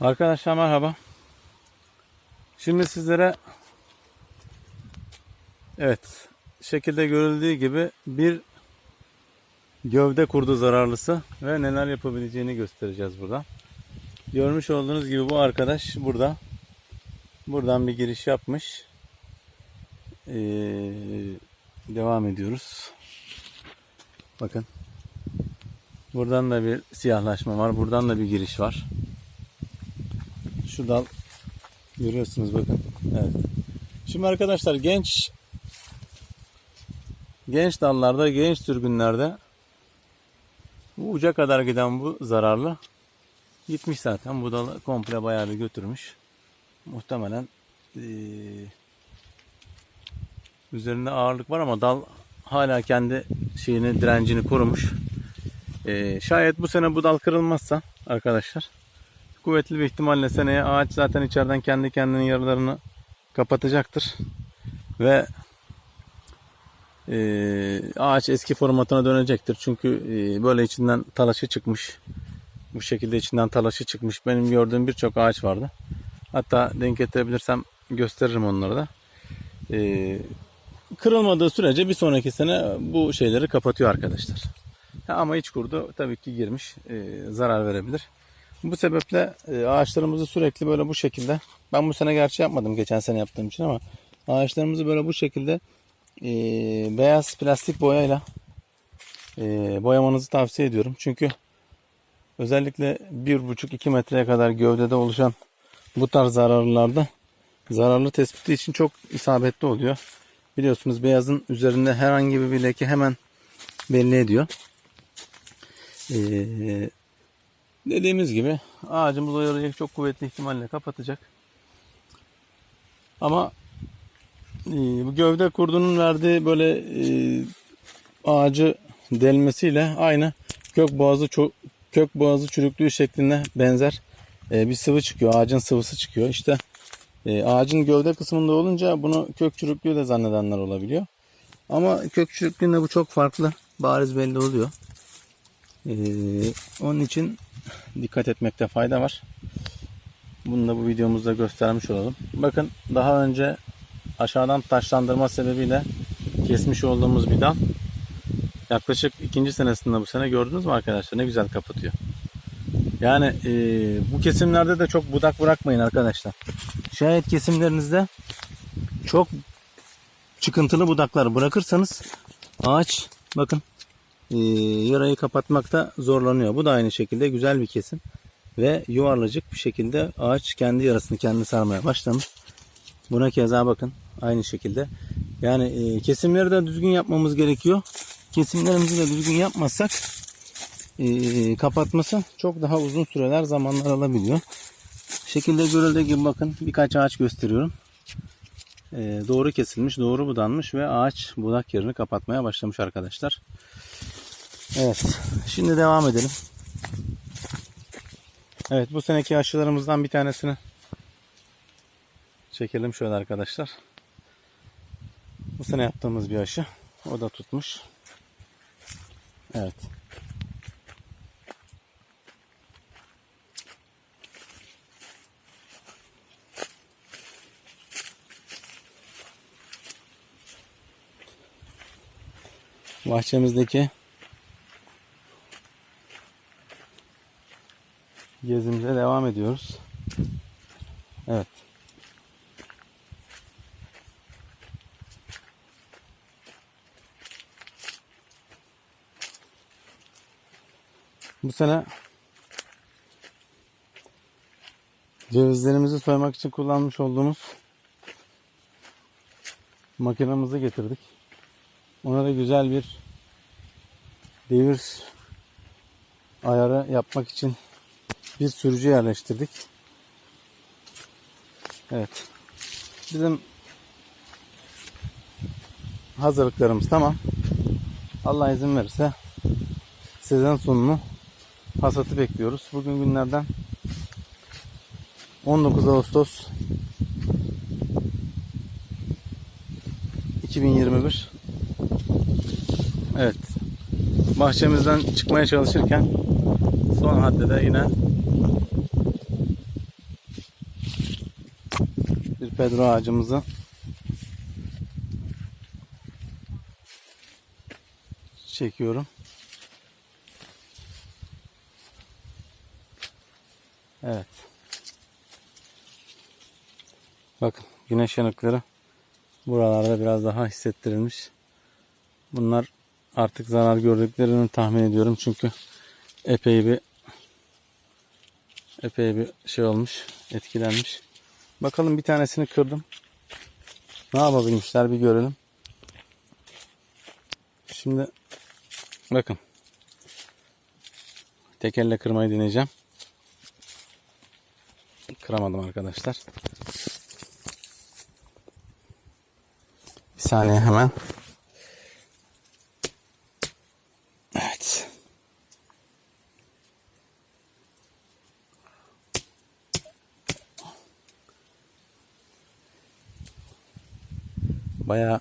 Arkadaşlar merhaba. Şimdi sizlere evet şekilde görüldüğü gibi bir gövde kurdu zararlısı ve neler yapabileceğini göstereceğiz burada. Görmüş olduğunuz gibi bu arkadaş burada. Buradan bir giriş yapmış. Ee, devam ediyoruz. Bakın. Buradan da bir siyahlaşma var. Buradan da bir giriş var. Şu dal görüyorsunuz bakın. Evet. Şimdi arkadaşlar genç genç dallarda, genç sürgünlerde bu uca kadar giden bu zararlı gitmiş zaten. Bu dalı komple bayağı bir götürmüş. Muhtemelen eee, üzerinde ağırlık var ama dal hala kendi şeyini, direncini korumuş. Eee, şayet bu sene bu dal kırılmazsa arkadaşlar kuvvetli bir ihtimalle seneye ağaç zaten içeriden kendi kendinin yaralarını kapatacaktır. Ve eee, ağaç eski formatına dönecektir. Çünkü eee, böyle içinden talaşı çıkmış. Bu şekilde içinden talaşı çıkmış. Benim gördüğüm birçok ağaç vardı. Hatta denk getirebilirsem gösteririm onları da. Eee, kırılmadığı sürece bir sonraki sene bu şeyleri kapatıyor arkadaşlar. Ama iç kurdu tabii ki girmiş. eee, zarar verebilir. Bu sebeple e, ağaçlarımızı sürekli böyle bu şekilde ben bu sene gerçi yapmadım geçen sene yaptığım için ama ağaçlarımızı böyle bu şekilde e, beyaz plastik boyayla e, boyamanızı tavsiye ediyorum. Çünkü özellikle 1,5-2 metreye kadar gövdede oluşan bu tarz zararlılarda zararlı tespiti için çok isabetli oluyor. Biliyorsunuz beyazın üzerinde herhangi bir leke hemen belli ediyor. Ee, Dediğimiz gibi ağacımız o yarayı çok kuvvetli ihtimalle kapatacak. Ama e, bu gövde kurdunun verdiği böyle e, ağacı delmesiyle aynı kök boğazı ço- kök boğazı çürüklüğü şeklinde benzer e, bir sıvı çıkıyor. Ağacın sıvısı çıkıyor. İşte e, ağacın gövde kısmında olunca bunu kök çürüklüğü de zannedenler olabiliyor. Ama kök çürüklüğünde bu çok farklı. Bariz belli oluyor. E, onun için dikkat etmekte fayda var. Bunu da bu videomuzda göstermiş olalım. Bakın daha önce aşağıdan taşlandırma sebebiyle kesmiş olduğumuz bir dal yaklaşık ikinci senesinde bu sene gördünüz mü arkadaşlar ne güzel kapatıyor. Yani e, bu kesimlerde de çok budak bırakmayın arkadaşlar. Şayet kesimlerinizde çok çıkıntılı budaklar bırakırsanız ağaç bakın yarayı kapatmakta zorlanıyor. Bu da aynı şekilde güzel bir kesim. Ve yuvarlacık bir şekilde ağaç kendi yarasını kendi sarmaya başlamış. Buna keza bakın aynı şekilde. Yani e, kesimleri de düzgün yapmamız gerekiyor. Kesimlerimizi de düzgün yapmazsak e, kapatması çok daha uzun süreler zamanlar alabiliyor. Şekilde görüldüğü gibi bakın birkaç ağaç gösteriyorum. E, doğru kesilmiş, doğru budanmış ve ağaç budak yerini kapatmaya başlamış arkadaşlar. Evet. Şimdi devam edelim. Evet bu seneki aşılarımızdan bir tanesini çekelim şöyle arkadaşlar. Bu sene yaptığımız bir aşı. O da tutmuş. Evet. Bahçemizdeki gezimize devam ediyoruz. Evet. Bu sene cevizlerimizi soymak için kullanmış olduğumuz makinamızı getirdik. Ona da güzel bir devir ayarı yapmak için bir sürücü yerleştirdik. Evet. Bizim hazırlıklarımız tamam. Allah izin verirse sezon sonunu hasatı bekliyoruz. Bugün günlerden 19 Ağustos 2021 Evet. Bahçemizden çıkmaya çalışırken son haddede yine Pedro ağacımızı çekiyorum. Evet. Bakın güneş yanıkları buralarda biraz daha hissettirilmiş. Bunlar artık zarar gördüklerini tahmin ediyorum çünkü epey bir epey bir şey olmuş, etkilenmiş. Bakalım bir tanesini kırdım. Ne yapabilmişler bir görelim. Şimdi bakın. Tek elle kırmayı deneyeceğim. Kıramadım arkadaşlar. Bir saniye hemen. Evet. Bayağı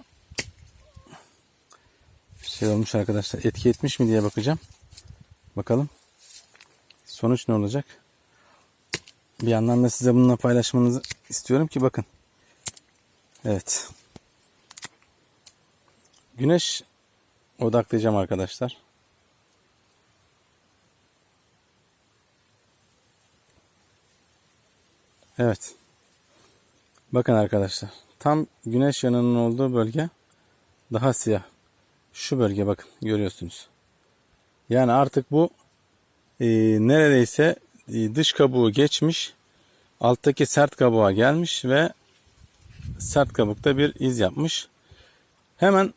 şey olmuş arkadaşlar. Etki etmiş mi diye bakacağım. Bakalım. Sonuç ne olacak? Bir yandan da size bununla paylaşmanızı istiyorum ki bakın. Evet. Güneş odaklayacağım arkadaşlar. Evet. Bakın arkadaşlar. Tam güneş yanının olduğu bölge daha siyah. Şu bölge bakın görüyorsunuz. Yani artık bu e, neredeyse e, dış kabuğu geçmiş. Alttaki sert kabuğa gelmiş ve sert kabukta bir iz yapmış. Hemen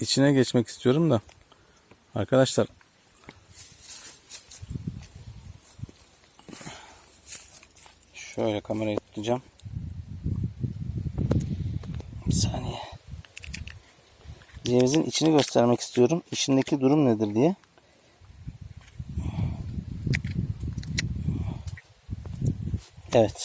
içine geçmek istiyorum da arkadaşlar şöyle kamerayı tutacağım. Bir saniye. Cevizin içini göstermek istiyorum. İçindeki durum nedir diye. Evet.